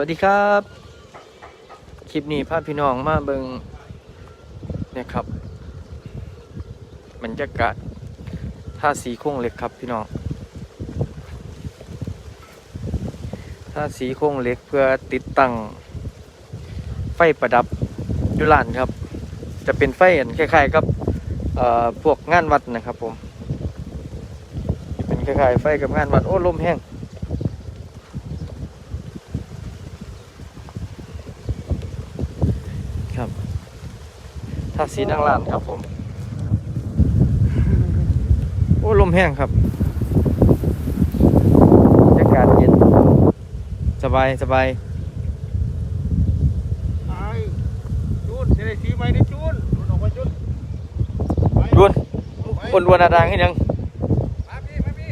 สวัสดีครับ คลิปนี้พาพี่น้องมาเบิงเนี่ยครับบรรยากาศท่าสีโค้งเหล็กครับพี่น้องท่าสีโค้งเหล็กเพื่อติดตั้งไฟประดับยุลานครับ จะเป็นไฟอันคล้ายๆกับพวกงานวัดนะครับผมจะเป็นคล้ายๆไฟกับงานวัดโอ้ลมแห้ง ครับ ท่าสีนางลานครับผม โอ้ลมแห้งครับบรรยากาศเย็น สบายสบายไอ้จูนจะได้สีไหมนี่จูนจูนออกมาจูนไปดวนไปคนดวนอาดางให้ยังมาพี่มาพี่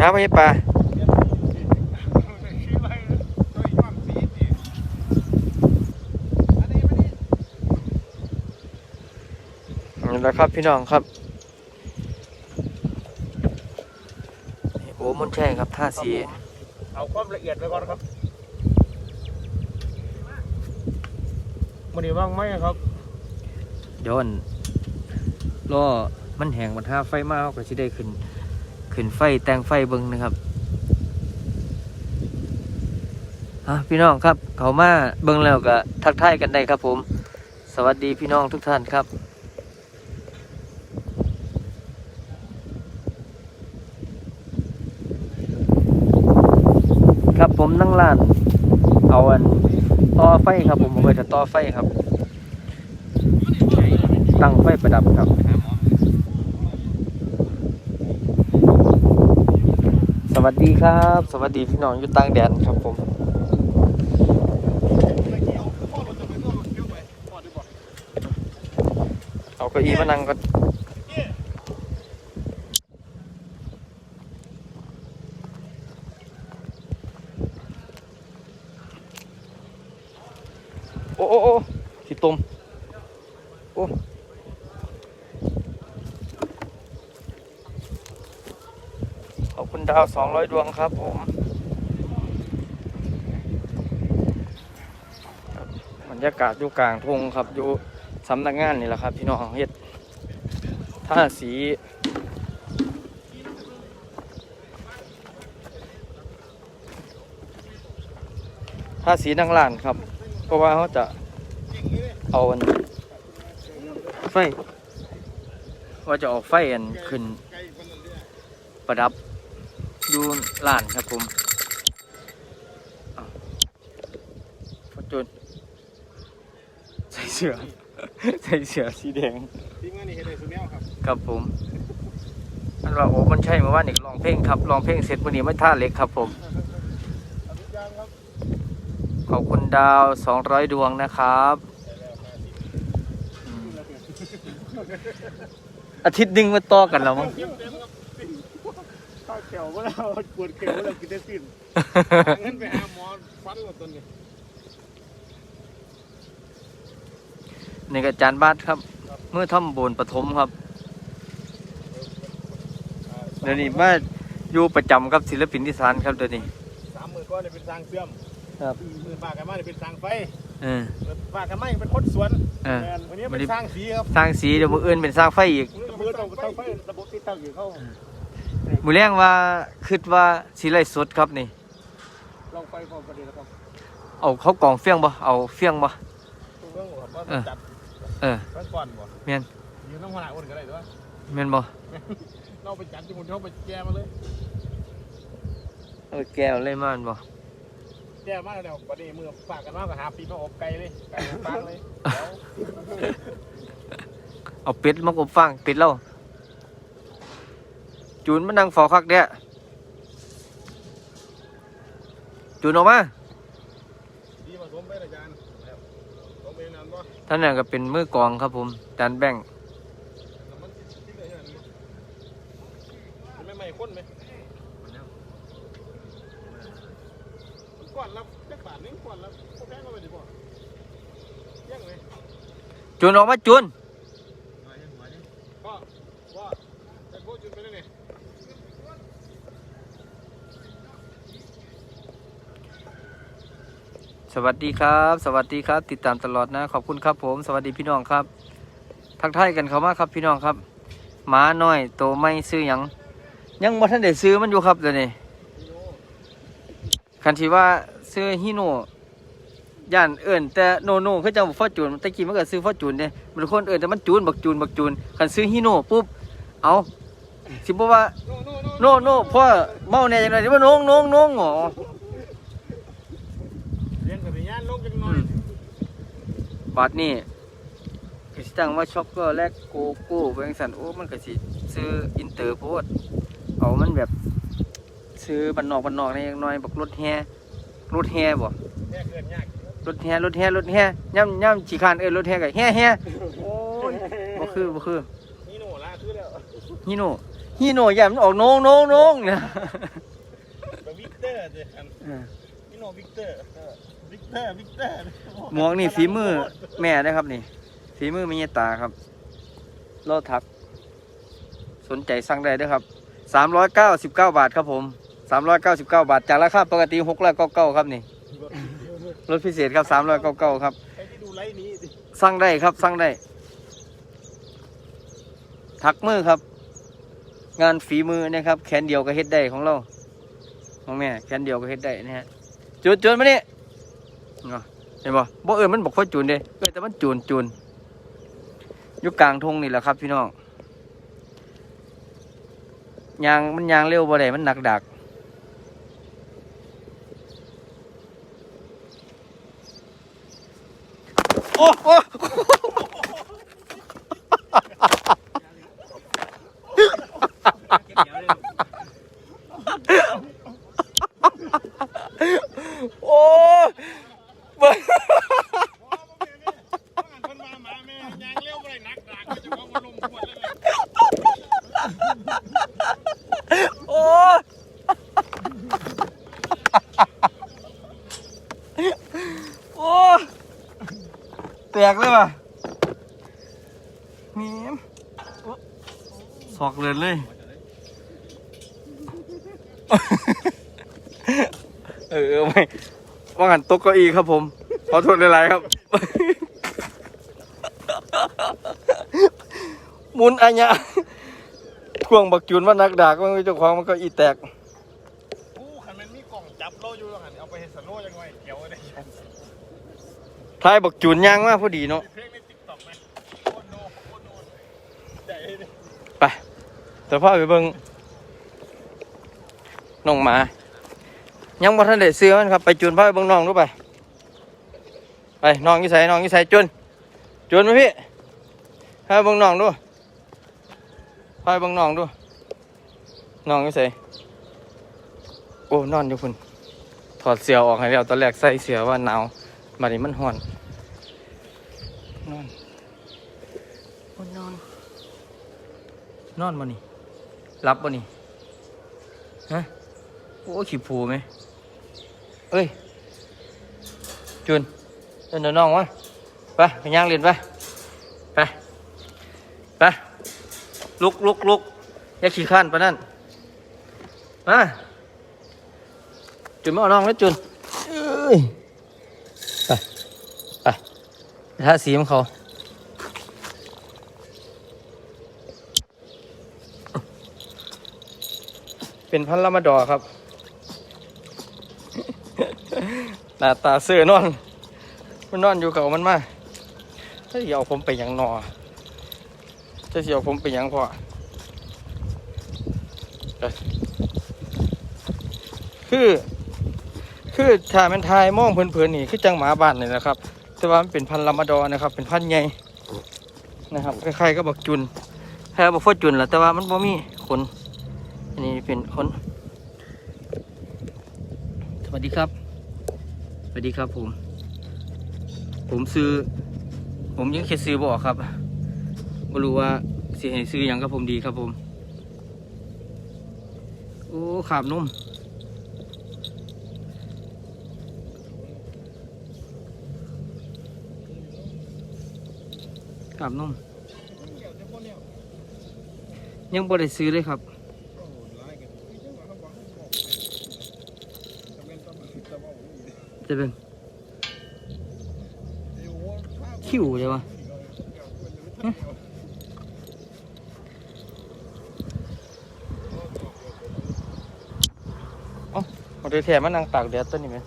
น้ำไม่ปลา สีไหมตัวย้อมสีสิอันนี้มานี่ นี่แหละครับพี่น้องครับนี่โอ้มนต์แช่งครับท่าสีเอาความละเอียดไว้ก่อนครับมันนี่ว่างไหมครับเดี๋ยวอันล้อมันแห้งมันท่าไฟมากก็จะได้ขึ้น ขึ้นไฟแต่งไฟเบิ้งนะครับอะพี่น้องครับ เขามาเบิ้งแล้วก็ทักทายกันได้ครับผม สวัสดีพี่น้องทุกท่านครับ ครับผ มนั่งร้าน เอาอันต่อไฟครับผมเอาไปจะต่อไฟครับ ตั้งไฟประดับครับ สวัสดีครับ สวัสดีพี่น้องอยู่ต่างแดนครับผมเอาเก้าอี้มานั่งก็โอ้โอ้โอ้สิตมโอ้ขอบคุณดาวสองร้อยดวงครับผมบรรยากาศอยู่กลางทุ่งครับอยู่สำนักงานนี่แหละครับ พี่น้องเฮ็ดท่าสีท่าสีนางลานครับ เพราะว่าเขาจะเอาอัน ไฟ ว่าจะเออกไฟอันขึ้น ประดับดูลานครับผมอ้าวพอจุนใส่เสื้อใส่เสื้อสีแดงทีมงานนี่เห็นได้สุดแล้วครับครับผมมันว่าโอ้มันใช่เมื่อวานนี่ลองเพลงครับลองเพลงเสร็จวันนี้ไม่ท่าเล็กครับผมเอาทุกอย่างครับขอบคุณดาวสองร้อยดวงนะครับอืม อาทิตย์หนึงมาต่อกันแล้วมั้งเต็มเต็มครับข้าวเขียวก็แล้วปวดเขียวก็แล้วกินได้สิ้นเงินไปหาหมอฟันหมดต้นนี่นี่ก็อาจารย์บาทครับ เมื่อทำบุญปฐมครับ เดี๋ยวนี้มาอยู่ประจำกับศิลปินที่สานครับเดี๋ยวนี้สามหมื่นก้อนเนี่ยเป็นสร้างเสื่อมครับหมื่นบาทกันมาเนี่ยเป็นสร้างไฟ เออบาทกันมาเป็นคนสวนเออวันนี้เป็นสร้างสีครับสร้างสีเดี๋ยวมืออื่นเป็นสร้างไฟอีก มือต้องต้องไฟระบบติดตั้งอยู่เข้ามือแรงว่าคิดว่าสีไรสดครับนี่ ลองไฟพร้อมกันดีแล้วครับเอาเขากล่องเฟี้ยงบ่ เอาเฟี้ยงบ่ ตัวเรื่องว่าเออจัดเออ ไว้ก่อนบ่แม่น อยู่น้ำขนาดอุ่นกันเลยด้วยแม่นบ่ เราไปจัดที่มุนเขาไปแก้มาเลย เออแก้วเลยมานบ่ แก้มาแล้ววันนี้มือฝากกันมากกับหาปีมาอบไก่เลยไก่อบฟางเลยเดี๋ยวเอาเป็ดมาอบฟางเป็ดเราจูนมานั่งเฝ้าคักเด้อจูนออกมาดีผสมไปอาจารย์แล้วผสมเองนั่นบ่ท่านนั่นก็เป็นมือกลองครับผมจานแบ่งค์ แล้วมันที่ไหนอย่างนี้มันไม่ไหม้ข้นไหมมันก่อนรั บจักบาทนึงก่อนรับพวกแพงก็ไปดิบ่แย่งไหมจูนออกมาจูนพ่อพ่อจะโคจุนไปได้ไงควัสดีครับ สวัสดีครับ ติดตามตลอดนะ ขอบคุณครับผม สวัสดีพี่น้องครับ ทักทายกันเข้ามาครับพี่น้องครับหมาน้อยโตไม่ซื้อหยังยังบ่ทันได้ซื้อมันอยู่ครับเดี๋ยวนี้คันที่ว่า ซื้อฮิโนย่านเอิ่นแต่โนโน่คือจังฟอจูนตะกี้มันก็ซื้อฟอจูนเด้มันคนเอิ่นแต่มันจูนบักจูนบักจูนคันซื้อฮิโนปุ๊บเอาสิบ่ว่าโน่โน่โน่โน่โน่พ่อเมาแน่จังได๋ว่าน้องน้องน้องอ๋อเรียนกับยานลงจังหน่อยบาทนี่คือตั้งว่าช็อกเกและโกโก้ไปจังซันโอ้มันก็สิซื้ออินเตอร์โพดเอามันแบบซื้อบ้านนอกบ้านนอกนี่ยังน้อยบักรถแฮ รถแฮบ่แม่เกินยากรถแฮรถแฮรถแฮย่ำย่ำขี้คร้านเอ้ยรถแฮก็แฮแฮโอ้ยบ่คือบ่คือนี่โน่ละคือแล้วฮิโน่ฮิโน่ย่ามันออกน้องน้องน้องนะกับวิกเตอร์สิครับเออนี่โน่วิกเตอร์วิกเตอร์วิกเตอร์หมวกนี่ฝีมือแม่นะครับนี่ฝีมือมีตาครับรถทัก สนใจสั่งได้เด้วยครับสามร้อยเก้าสิบเก้าบาทครับผม สามร้อยเก้าสิบเก้าบาท จากราคาปกติหกร้อยเก้าเก้าครับนี่ รถพิเศษครับสามร้อยเก้าเก้าครับ ใครที่ดูไลฟ์นี้สิสั่งได้ครับสั่งได้ ถักมือครับ งานฝีมือนะครับ แขนเดียวก็เฮ็ดได้ของเรา ของแม่แขนเดียวก็เฮ็ดได้นะฮะจูนจูนมานี่เอาเห็นบ่บ่เอิญมันบอกว่าจูนเด้เออแต่มันจูนจูนอยู่กลางทงนี่แหละครับ พี่น้องยางมันยางเร็วบ่ได้มันหนักดัก โอ้โอ้ โอ้เบิ่ง คนมาหมาแม่ยางเลี้ยวไปนักด่างก็จะว่ามันลงขวดเลย โอ้โอ้แตกเลยว่ะมีมสอกเลือดเลยเออเออไม่ว่างันตกเก้าอี้ครับผม ขอโทษหลายๆครับหมุนอัญญาควงบักจูนว่านักดากมันเจ้าของมันก็อีแตกกูขันมันมีกล่องจับโลอยู่หันเอาไปเฮสโลยังไงเกี่ยวอะไร ทายบักจูนยางมากพอดีเนาะไปแต่พ่อไปเบิงน้องหมา ยังบ่ทันได้ซื้อมันครับ ไปจูนพ่อไปเบิงน้องดูไป ไปน้องยี่ใส่น้องยี่ใส่จูนจูนไหมพี่พาไปเบิงน้องดูพาไปเบิงน้องดู น้องยี่ใส่โอ้นอนอยู่พุ่นถอดเสื้อออกให้แล้วตอนแรกใส่เสื้อว่าหนาว บัดนี้มันร้อน นอนโอ้นอน นอนบ่นี่รับบ่นี่ฮะโอ้ขี้ผูไหมเอ้ยจุนเดินเดินน้องวะไปไปย่างเรียนไปไปไปลุกลุกลุกอย่าขี้ข้านปะนั่นมาจุนมาเอาน้องแล้วจุนเอ้ยไปไป ไปทาสีของเขาเป็นพันละมาดอครับ หน้าตาเสือนอน มันนอนอยู่เกับมันมาถ้าเสิเอาผมไปหยังนอจะสิเอาผมไปหยังพอคือ คือถ้ามันทายมองเพลินๆนี่ คือจังหมาบ้านนี่นะครับ แต่ว่ามันเป็นพันธุ์ลามาดอนะครับ เป็นพันธุ์ใหญ่นะครับคล้ายๆก็บอกจุนแค่บอกฟอจุนแหละแต่ว่ามันบ่มีขนอันนี้เป็นคนสวัสดีครับสวัสดีครับผม ผมซื้อ ผมยังแค่ซื้อบอกครับไม่รู้ว่าเสิให้ซื้อหยังกับผมดีครับผม โอ้ขาบนุ่ม ขาบนุ่มยังบ่ได้ซื้อเลยครับจะเป็นคิวใช่ปะฮะเอ้าเอาเดี๋ยวแถมมันนั่งตากแดดตัวนี้ไหม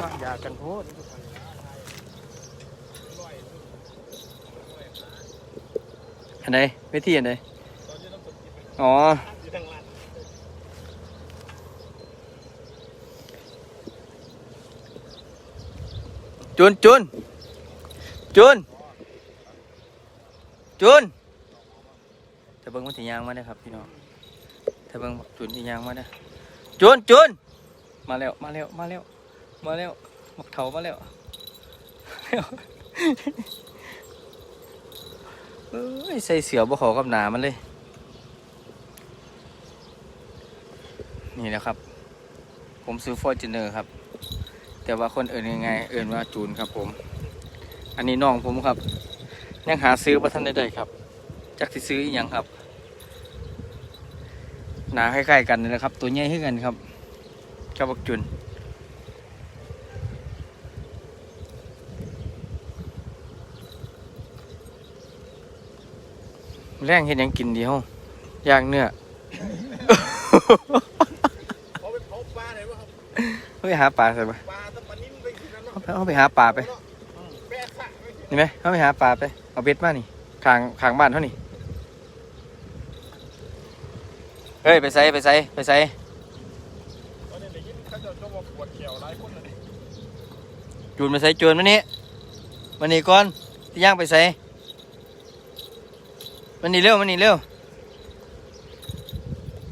วางยากันโพด อันไหนไม่ที่อันไหนอ๋อ จุนจุนจุนจุนถ้าเบิ้งมันถึงยางมาได้ครับพี่น้องถ้าเบิ้งจุนที่ยางมาได้จุนจุนมาแล้วมาแล้วมาแล้วมาแล้วหมกเถามาแล้ว เอ้ยใส่เสือบ่เขากับหนามันเลย นี่แหละครับ ผมซื้อฟอร์จูเนอร์ครับ แต่ว่าคนเอื่นยังไง เอื่นว่าจูนครับผม อันนี้น้องผมครับ ยังหาซื้อมาท่านได้ได้ครับ จักสิซื้ออหย่างครับ หนาคล้ายๆกันนี่แหละครับ ตัวใหญ่ขึ้นกันครับกับบักจุน แรงเห็นยังกินดีห้อย่างเนื้อเขาไปเผาปลาไหนวะครับเขาไปหาปลาใช่ปะปลาตะปานิ่มไปกินนั่นเนาะเขาไปเขาไปหาปลาไปแปะสะไปนี่ไหมเขาไปหาปลาไป เอาเบ็ดมานี่ขางขางบ้านเท่านี่เฮ้ยไปใส่ไปใส่ไปใส่ตอนนี้ได้ยินเขาจะจะมาปวดเขียวหลายคนเลยจูนไปใส่จูนมานี่มานี่ก่อนที่ย่างไปใส่ มานี่เร็วมานี่เร็ว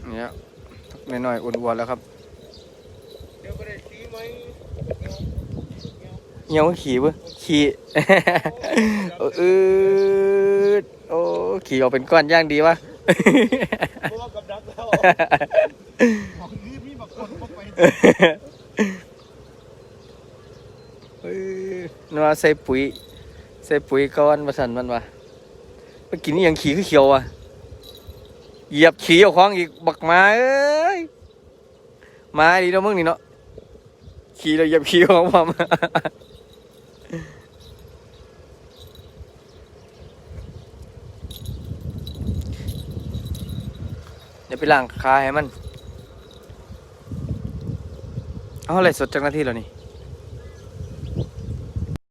เนี่ยน้อยๆอ้วนๆแล้วครับเดี๋ยวก็ได้ซื้อไหนียวขี่เบ่ขี่เออโอ้ขี่ออกเป็นก้อนย่างดีวะเพราะว่ากับดักแล้วบอกนี่มีบางคนเข้าไปเออนัวใส่ปุ๋ย ใส่ปุ๋ยก้อนมาสั่นมันวะ ไปกินอหย่างขี่คือเขียวอะ เหยียบขี่เอาของอีกบักมาเอ้ยมาดีเนาะมึงนี่เนาะขี่เราเหยียบขี่ของผมเดี๋ยวไปล้างคาให้มัน เอาอะไรสดจากหน้าที่แล้วนี่